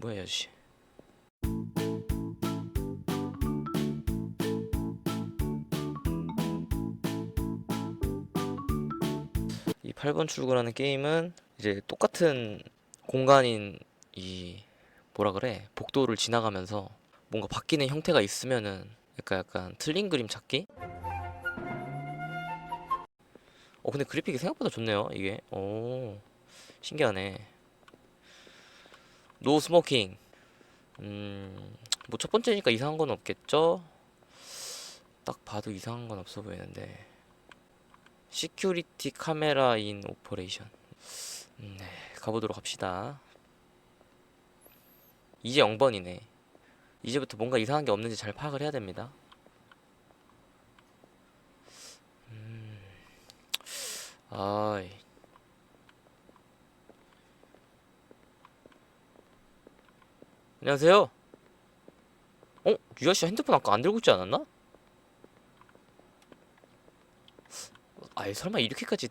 뭐야 이 아저씨? 이 8번 출구라는 게임은 이제 똑같은 공간인 이 뭐라 그래? 복도를 지나가면서 뭔가 바뀌는 형태가 있으면은 약간 약간 틀린 그림 찾기? 어 근데 그래픽이 생각보다 좋네요 이게. 오 신기하네 노 스모킹 음 뭐 첫 번째니까 이상한 건 없겠죠? 딱 봐도 이상한 건 없어 보이는데. 시큐리티 카메라 인 오퍼레이션 음, 네 가보도록 합시다. 이제 0번이네. 이제부터 뭔가 이상한 게 없는지 잘 파악을 해야 됩니다. 음, 아이 안녕하세요 어? 유아 씨 핸드폰 아까 안 들고 있지 않았나? 아이 설마 이렇게까지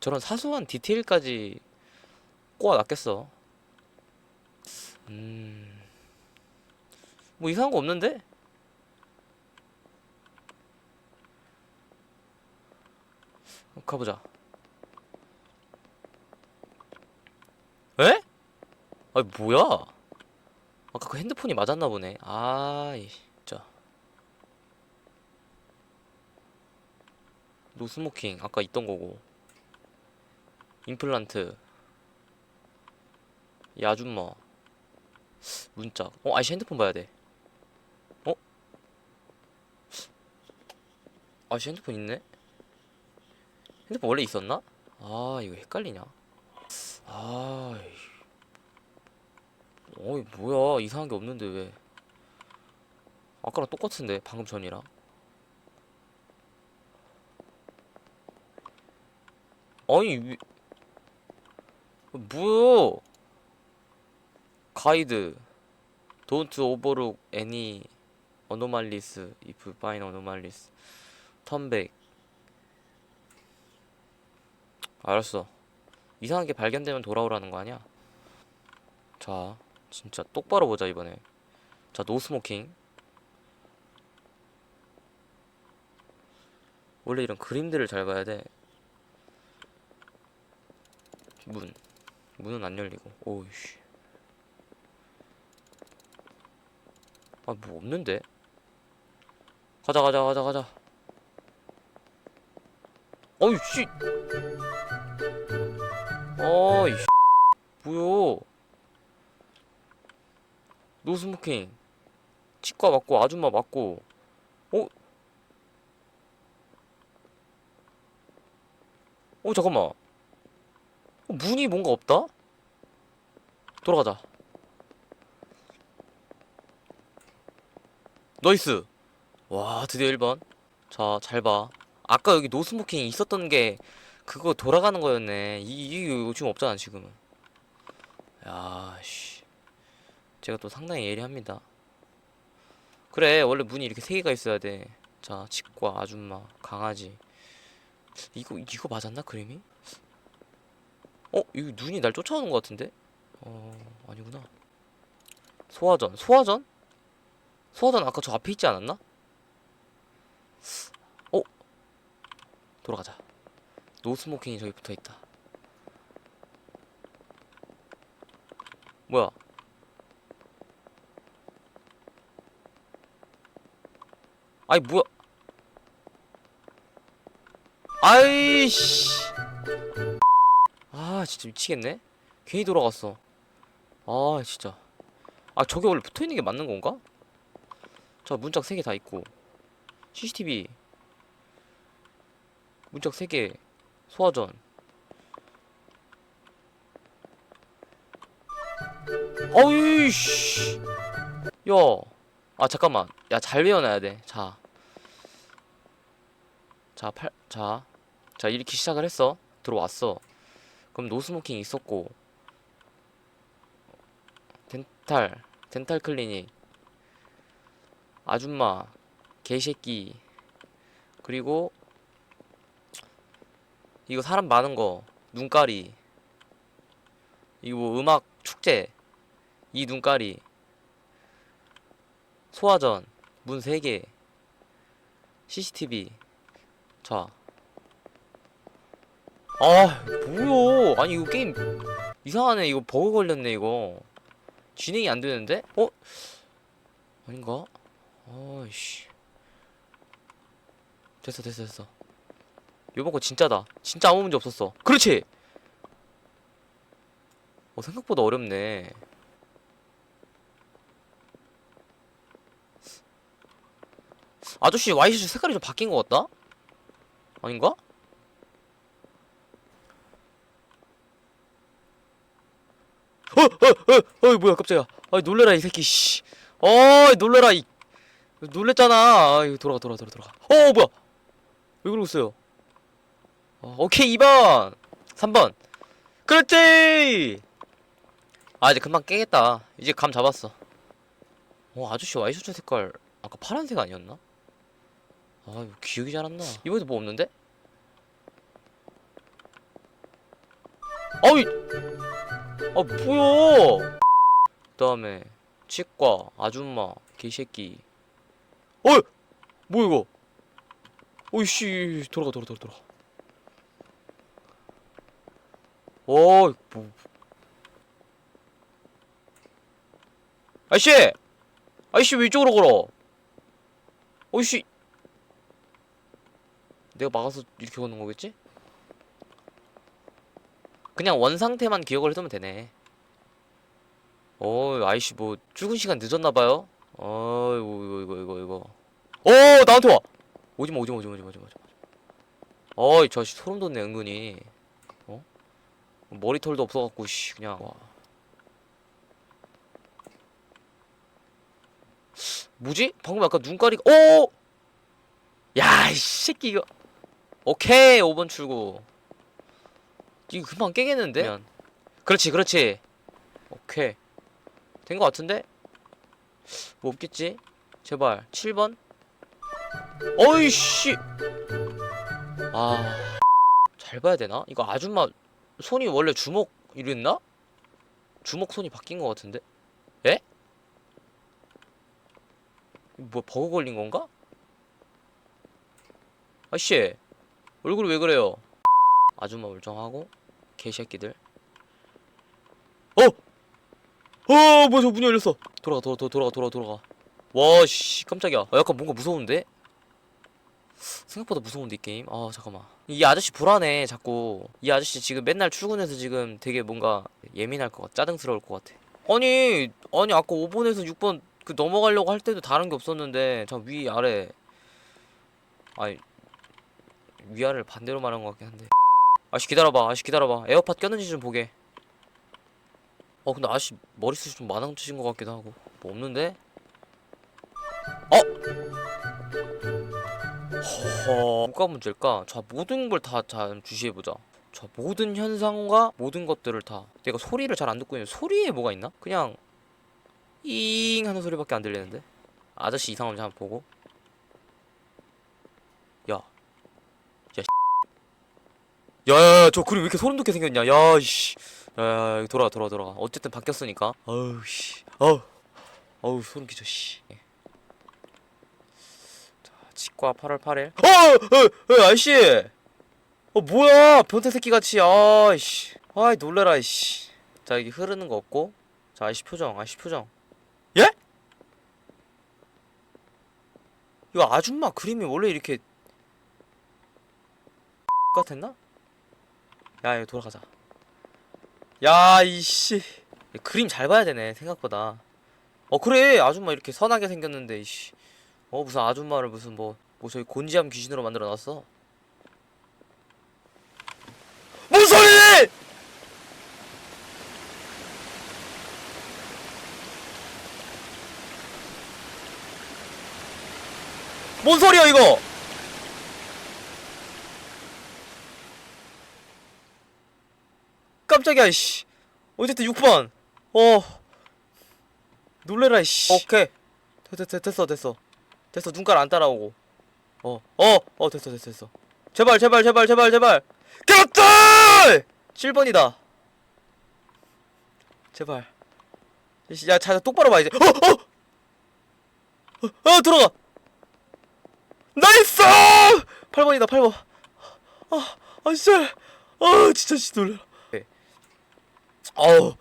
저런 사소한 디테일까지 꼬아놨겠어 음... 뭐 이상한 거 없는데? 가보자 에? 아니 뭐야 아까 그 핸드폰이 맞았나 보네. 아이 진짜. 노스모킹 아까 있던 거고. 임플란트. 이 아줌마. 문짝. 어 아저씨 핸드폰 봐야 돼. 어? 아저씨 핸드폰 있네? 핸드폰 원래 있었나? 아 이거 헷갈리냐? 아이 어이 뭐야. 이상한 게 없는데 왜? 아까랑 똑같은데 방금 전이랑. 아니 왜... 뭐야? 가이드. Don't overlook any anomalies if find anomalies. 턴백. 알았어. 이상한 게 발견되면 돌아오라는 거 아니야? 자 진짜 똑바로 보자 이번에 자 노스모킹 원래 이런 그림들을 잘 봐야 돼 문. 문은 안 열리고. 오이씨. 아, 뭐 없는데? 가자, 가자, 가자, 가자. 어이, 씨. 어이, 씨. 뭐야. 노스모킹. 치과 맞고, 아줌마 맞고. 어? 어, 잠깐만. 어, 문이 뭔가 없다? 돌아가자. 너이스. 와, 드디어 1번. 자, 잘 봐. 아까 여기 노스모킹 있었던 게 그거 돌아가는 거였네. 이, 이게 지금 없잖아, 지금은. 야, 씨. 제가 또 상당히 예리합니다. 그래, 원래 문이 이렇게 세 개가 있어야 돼. 자, 치과, 아줌마, 강아지. 이거, 이거 맞았나, 그림이? 어? 이거 눈이 날 쫓아오는 것 같은데? 어, 아니구나. 소화전. 소화전? 소화전 아까 저 앞에 있지 않았나? 어? 돌아가자. 노스모킹이 저기 붙어 있다. 뭐야? 아이, 뭐야? 아이씨! 아 진짜 미치겠네. 괜히 돌아갔어. 아 진짜. 아 저게 원래 붙어있는 게 맞는 건가? 자 문짝 3개 다 있고. CCTV 문짝 3개. 소화전. 어이씨. 야 아 잠깐만. 야 잘 외워놔야 돼자. 자, 팔, 자, 자, 이렇게 시작을 했어. 들어왔어. 그럼 노스모킹 있었고. 덴탈. 덴탈 클리닉. 아줌마. 개새끼. 그리고 이거 사람 많은 거. 눈가리 이거 뭐 음악 축제. 이 눈깔이 소화전 문 3개 CCTV 자 아, 뭐야? 아니 이거 게임 이상하네. 이거 버그 걸렸네 이거. 진행이 안 되는데? 어? 아닌가? 아이씨. 됐어, 됐어, 됐어. 요번 거 진짜다. 진짜 아무 문제 없었어. 그렇지. 어 생각보다 어렵네. 아저씨 와이셔츠 색깔이 좀 바뀐 것 같다? 아닌가? 어, 어, 어, 뭐야, 깜짝이야. 아, 놀래라, 이 새끼, 씨. 어, 놀래라, 이. 놀랬잖아. 아, 이거 돌아가, 돌아가, 돌아가, 돌아가. 어, 뭐야. 왜 그러고 있어요? 어, 오케이, 2번. 3번. 그렇지! 아, 이제 금방 깨겠다. 이제 감 잡았어. 어, 아저씨 와이셔츠 색깔, 아까 파란색 아니었나? 아, 이거 기억이 잘 안 나. 이번에도 뭐 없는데? 어이! 아 뭐야? 그다음에 치과 아줌마 개새끼. 어이! 뭐야 이거? 어이씨. 돌아가 돌아가 돌아가 어이 뭐. 아저씨! 아저씨 왜 이쪽으로 걸어? 어이씨 내가 막아서 이렇게 걷는 거겠지? 그냥 원 상태만 기억을 해두면 되네. 어, 아이씨 뭐 출근 시간 늦었나봐요. 어이구 이거 이거 이거 이거. 어 나한테 와. 오지마 오지마 오지마 오지마 오지마. 어이 저 씨, 소름 돋네 은근히. 어? 머리털도 없어갖고 씨 그냥 와. 뭐지? 방금 약간 눈가리가 오! 야, 이 새끼 이거. 오케이, 5번 출구. 이거 금방 깨겠는데? 면. 그렇지, 그렇지. 오케이. 된 것 같은데? 뭐 없겠지? 제발. 7번? 어이씨! 아. 잘 봐야 되나? 이거 아줌마 손이 원래 주먹 이랬나? 주먹 손이 바뀐 것 같은데? 에? 뭐 버그 걸린 건가? 아씨 얼굴이 왜 그래요? 아줌마 멀쩡하고 개새끼들. 어! 어 뭐야 저 문이 열렸어. 돌아가 돌아 돌아 돌아가 돌아가 돌아가. 와 씨 깜짝이야. 아, 약간 뭔가 무서운데? 생각보다 무서운데 이 게임? 아 잠깐만. 이 아저씨 불안해 자꾸. 이 아저씨 지금 맨날 출근해서 지금 되게 뭔가 예민할 것 같아 짜증스러울 것 같아. 아니 아니 아까 5번에서 6번 그 넘어가려고 할 때도 다른 게 없었는데 저위 아래. 아니 위아래를 반대로 말한 것 같긴 한데. 아씨 기다려봐. 아씨 기다려봐. 에어팟 꼈는지 좀 보게. 어 근데 아씨 머리숱이 좀 많아지신 것 같기도 하고. 뭐 없는데? 어? 허 뭐가 문제일까? 자 모든 걸다자 주시해보자. 자 모든 현상과 모든 것들을 다. 내가 소리를 잘 안 듣고 있는데 소리에 뭐가 있나? 그냥 잉 하는 소리밖에 안 들리는데? 아저씨 이상한지 한번 보고 야 야야야 저 그림 왜 이렇게 소름 돋게 생겼냐 야이씨 야야 이거 돌아가 돌아가 돌아가 어쨌든 바뀌었으니까 아우 씨 아우 아우 소름 끼쳐 씨 예. 자 치과 8월 8일 어! 어! 어! 아저씨 어 뭐야 변태 새끼 같이 아이씨 아이 놀래라 이씨 자 여기 흐르는 거 없고 자 아저씨 표정 아저씨 표정 예? 이거 아줌마 그림이 원래 이렇게 같았나? 야 이거 돌아가자. 야 이씨. 그림 잘 봐야 되네 생각보다. 어 그래. 아줌마 이렇게 선하게 생겼는데 이씨. 어 무슨 아줌마를 무슨 뭐뭐 저기 곤지암 귀신으로 만들어 놨어? 뭔 소리! 뭔 소리야 이거 깜짝이야 씨 어쨌든 6번 어 놀래라 씨 오케이 됐, 됐, 됐어 됐어 됐어 눈깔 안 따라오고 어어어 됐어 됐어 됐어 제발 제발 제발 제발 제발 깨웠다 7번이다 제발 야, 자, 똑바로 봐, 이제. 어, 어! 어, 어, 들어가! 나이스! 8번이다, 8번. 아, 아, 진짜. 아, 진짜, 씨, 놀라. 네. 어우,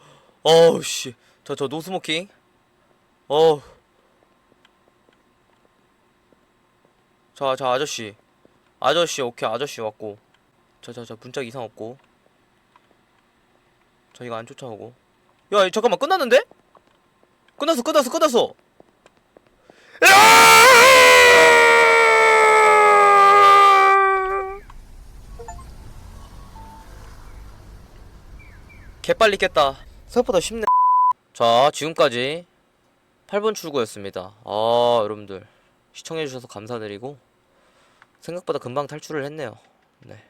어우, 씨. 저, 저, 노스모킹. 어우. 자, 자, 아저씨. 아저씨, 오케이, 아저씨 왔고. 자, 자, 자, 문짝 이상 없고. 자, 이거 안 쫓아오고. 야, 잠깐만, 끝났는데? 끝났어, 끝났어, 끝났어! 개빨리 깼다. 생각보다 쉽네. 자, 지금까지 8번 출구였습니다. 아, 여러분들. 시청해주셔서 감사드리고, 생각보다 금방 탈출을 했네요. 네.